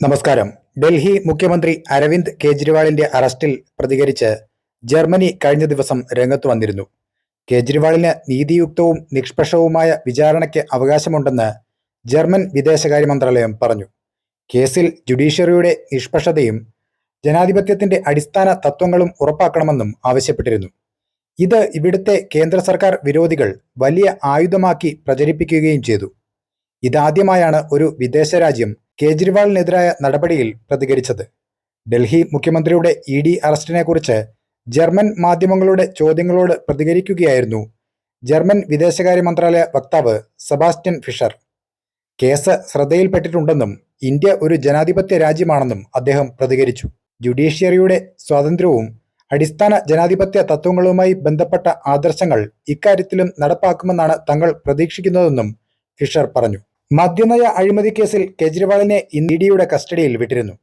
നമസ്കാരം. ഡൽഹി മുഖ്യമന്ത്രി അരവിന്ദ് കെജ്രിവാളിന്റെ അറസ്റ്റിൽ പ്രതികരിച്ച് ജർമ്മനി കഴിഞ്ഞ ദിവസം രംഗത്ത് വന്നിരുന്നു. കേജ്രിവാളിന് നീതിയുക്തവും നിഷ്പക്ഷവുമായ വിചാരണയ്ക്ക് അവകാശമുണ്ടെന്ന് ജർമ്മൻ വിദേശകാര്യ മന്ത്രാലയം പറഞ്ഞു. കേസിൽ ജുഡീഷ്യറിയുടെ നിഷ്പക്ഷതയും ജനാധിപത്യത്തിന്റെ അടിസ്ഥാന തത്വങ്ങളും ഉറപ്പാക്കണമെന്നും ആവശ്യപ്പെട്ടിരുന്നു. ഇത് ഇവിടുത്തെ കേന്ദ്ര സർക്കാർ വിരോധികൾ വലിയ ആയുധമാക്കി പ്രചരിപ്പിക്കുകയും ചെയ്തു. ഇതാദ്യമായാണ് ഒരു വിദേശ രാജ്യം കേജ്രിവാളിനെതിരായ നടപടിയിൽ പ്രതികരിച്ചത്. ഡൽഹി മുഖ്യമന്ത്രിയുടെ ഇ ഡി അറസ്റ്റിനെക്കുറിച്ച് ജർമ്മൻ മാധ്യമങ്ങളുടെ ചോദ്യങ്ങളോട് പ്രതികരിക്കുകയായിരുന്നു ജർമ്മൻ വിദേശകാര്യ മന്ത്രാലയ വക്താവ് സെബാസ്റ്റ്യൻ ഫിഷർ. കേസ് ശ്രദ്ധയിൽപ്പെട്ടിട്ടുണ്ടെന്നും ഇന്ത്യ ഒരു ജനാധിപത്യ രാജ്യമാണെന്നും അദ്ദേഹം പ്രതികരിച്ചു. ജുഡീഷ്യറിയുടെ സ്വാതന്ത്ര്യവും അടിസ്ഥാന ജനാധിപത്യ തത്വങ്ങളുമായി ബന്ധപ്പെട്ട ആദർശങ്ങൾ ഇക്കാര്യത്തിലും നടപ്പാക്കുമെന്നാണ് തങ്ങൾ പ്രതീക്ഷിക്കുന്നതെന്നും ഫിഷർ പറഞ്ഞു. മദ്യനയ അഴിമതി കേസിൽ കെജ്രിവാളിനെ ഇഡിയുടെ കസ്റ്റഡിയിൽ വിട്ടിരുന്നു.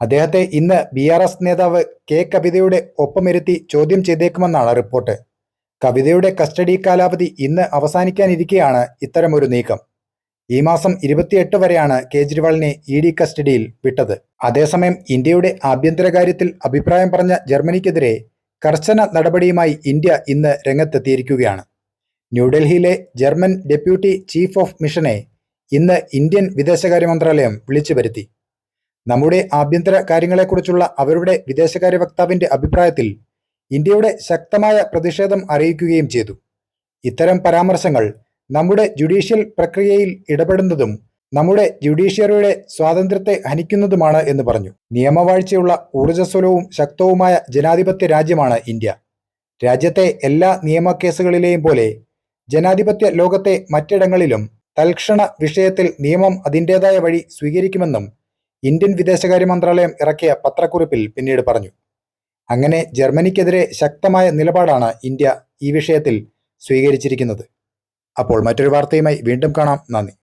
അദ്ദേഹത്തെ ഇന്ന് ബി ആർ എസ് നേതാവ് കെ കവിതയുടെ ഒപ്പമിരുത്തി ചോദ്യം ചെയ്തേക്കുമെന്നാണ് റിപ്പോർട്ട്. കവിതയുടെ കസ്റ്റഡി കാലാവധി ഇന്ന് അവസാനിക്കാനിരിക്കെയാണ് ഇത്തരമൊരു നീക്കം. ഈ മാസം ഇരുപത്തിയെട്ട് വരെയാണ് കേജ്രിവാളിനെ ഇ ഡി കസ്റ്റഡിയിൽ വിട്ടത്. അതേസമയം ഇന്ത്യയുടെ ആഭ്യന്തര കാര്യത്തിൽ അഭിപ്രായം പറഞ്ഞ ജർമ്മനിക്കെതിരെ കർശന നടപടിയുമായി ഇന്ത്യ ഇന്ന് രംഗത്തെത്തിയിരിക്കുകയാണ്. ന്യൂഡൽഹിയിലെ ജർമ്മൻ ഡെപ്യൂട്ടി ചീഫ് ഓഫ് മിഷനെ ഇന്ന് ഇന്ത്യൻ വിദേശകാര്യ മന്ത്രാലയം വിളിച്ചു വരുത്തി. നമ്മുടെ ആഭ്യന്തര കാര്യങ്ങളെക്കുറിച്ചുള്ള അവരുടെ വിദേശകാര്യ വക്താവിന്റെ അഭിപ്രായത്തിൽ ഇന്ത്യയുടെ ശക്തമായ പ്രതിഷേധം അറിയിക്കുകയും ചെയ്തു. ഇത്തരം പരാമർശങ്ങൾ നമ്മുടെ ജുഡീഷ്യൽ പ്രക്രിയയിൽ ഇടപെടുന്നതും നമ്മുടെ ജുഡീഷ്യറിയുടെ സ്വാതന്ത്ര്യത്തെ ഹനിക്കുന്നതുമാണ് എന്ന് പറഞ്ഞു. നിയമവാഴ്ചയുള്ള ഊർജസ്വലവും ശക്തവുമായ ജനാധിപത്യ രാജ്യമാണ് ഇന്ത്യ. രാജ്യത്തെ എല്ലാ നിയമ കേസുകളിലെയും പോലെ ജനാധിപത്യ ലോകത്തെ മറ്റിടങ്ങളിലും തൽക്ഷണ വിഷയത്തിൽ നിയമം അതിന്റെതായ വഴി സ്വീകരിക്കുമെന്നും ഇന്ത്യൻ വിദേശകാര്യ മന്ത്രാലയം ഇറക്കിയ പത്രക്കുറിപ്പിൽ പിന്നീട് പറഞ്ഞു. അങ്ങനെ ജർമ്മനിക്കെതിരെ ശക്തമായ നിലപാടാണ് ഇന്ത്യ ഈ വിഷയത്തിൽ സ്വീകരിച്ചിരിക്കുന്നത്. അപ്പോൾ മറ്റൊരു വാർത്തയുമായി വീണ്ടും കാണാം. നന്ദി.